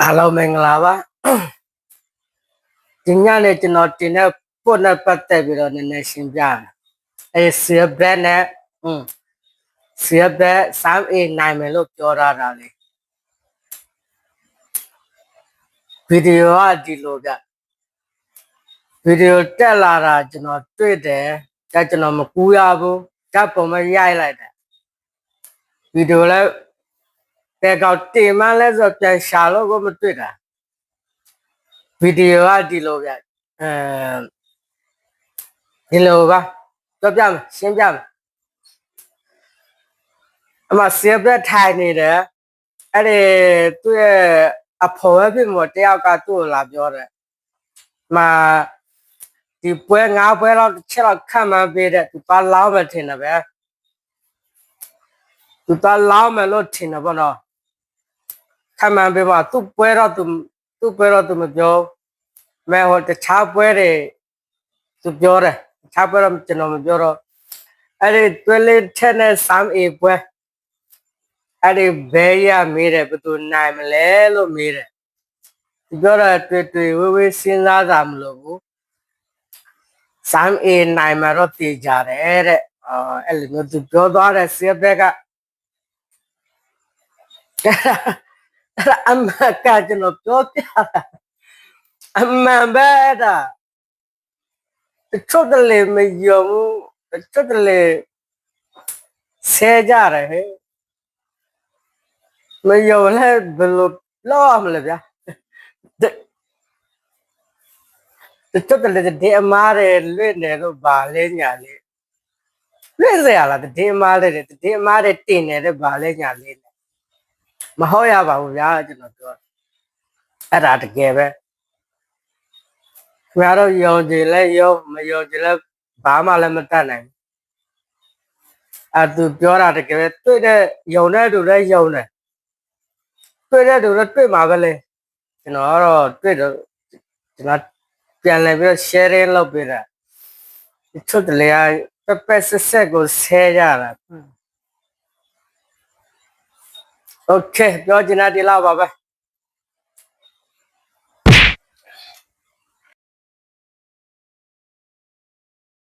အားလုံးမင်္ဂလာပါဒီညနေကျွန်တော်တင်တဲ့ပို့နဲ့ပတ်သက်ပြီးတော့နည်းနည်းရှင်းပြမယ်အဲဆီဘရက်နဲ့อืมဆီဘရက်စမ်းအေးနိုင်မယ်လို့ပြောရတာလေဗီဒီယိုကဒီလိုကဗီဒီယိုတက်လာတာကျွန်တော်တွေ့တယ်ဒါကျွန်တော်မကူရဘူးဓာတ်ပုံမရိုက်လိုက်တယ်ဗီဒီယိုလည်း တဲ့ကောက်တင်မှန်းလဲဆိုပြန်ရှာလို့ကိုမတွေ့တာဗီဒီယိုကဒီလိုဗျအဲဒီလိုပါပြောပြမယ်ရှင်းပြမယ်အမဆေးဘက်ထိုင်နေတယ်အဲ့ဒီသူ့ရဲ့အဖော်ပဲဖြစ်မို့တယောက်ကသူ့ကိုလာပြောတယ်မဒီပွဲငါးပွဲတော့တစ်ချက်တော့ခံမှန်းပေးတဲ့သူပါလောင်းမယ်ထင်တယ်ပဲသူပါလောင်းမယ်လို့ထင်တယ်ပေါ့နော် ခံမှန်းပေးပါသူ့ပွဲတော့သူသူ့ပွဲတော့သူမပြောမဲဟိုတခြားပွဲတွေသူပြောတယ်တခြားပွဲတော့ကျွန်တော်မပြောတော့အဲ့ဒီတွဲလေးထက်နဲ့စမ်းအေပွဲအဲ့ဒီဘဲရမေးတယ်ဘယ်သူနိုင်မလဲလို့မေးတယ်သူပြောတော့တွေ့တွေ့ဝေးဝေးစဉ်းစားတာမလို့ဘူးစမ်းအေနိုင်မှာတော့တည်ကြတယ်တဲ့အော်အဲ့လိုမျိုးသူပြောသွားတယ်ဆေးဘက်က အဲ့ဒါအမကကျွန်တော်ပြောပြတာအမှန်ပဲအဲ့ဒါတချို့တလေမယုံဘူးတချို့တလေဆဲကြတယ်ဟဲ့မယုံလဲဘယ်လိုလောက်ရမလဲဗျာတတချို့တလေဒီအမားတွေလွတ်နေတော့ဗာလဲညာလေးလွတ်စရာလားဒီအမားတွေဒီအမားတွေတင်နေတဲ့ဗာလဲညာလေး မဟုတ်ရပါဘူးဗျာကျွန်တော်ပြောအဲ့ဒါတကယ်ပဲခင်ဗျားတို့ယုံကြည်လဲယုံမယုံကြည်လဲဘာမှလည်းမတတ်နိုင်ဘူးအဲသူပြောတာတကယ်ပဲတွေ့တဲ့ယုံတဲ့သူလည်းယုံတယ်တွေ့တဲ့သူလည်းတွေ့မှာပဲလေကျွန်တော်ကတော့တွေ့တော့ကျွန်တော်ပြန်လည်ပြီးတော့ sharing လုပ်ပေးတာဒီထုတ်တယ်လေပက်ပက်ဆက်ဆက်ကိုဆဲကြတာ Okay ပြောချင်တာဒီလောက်ပါပဲ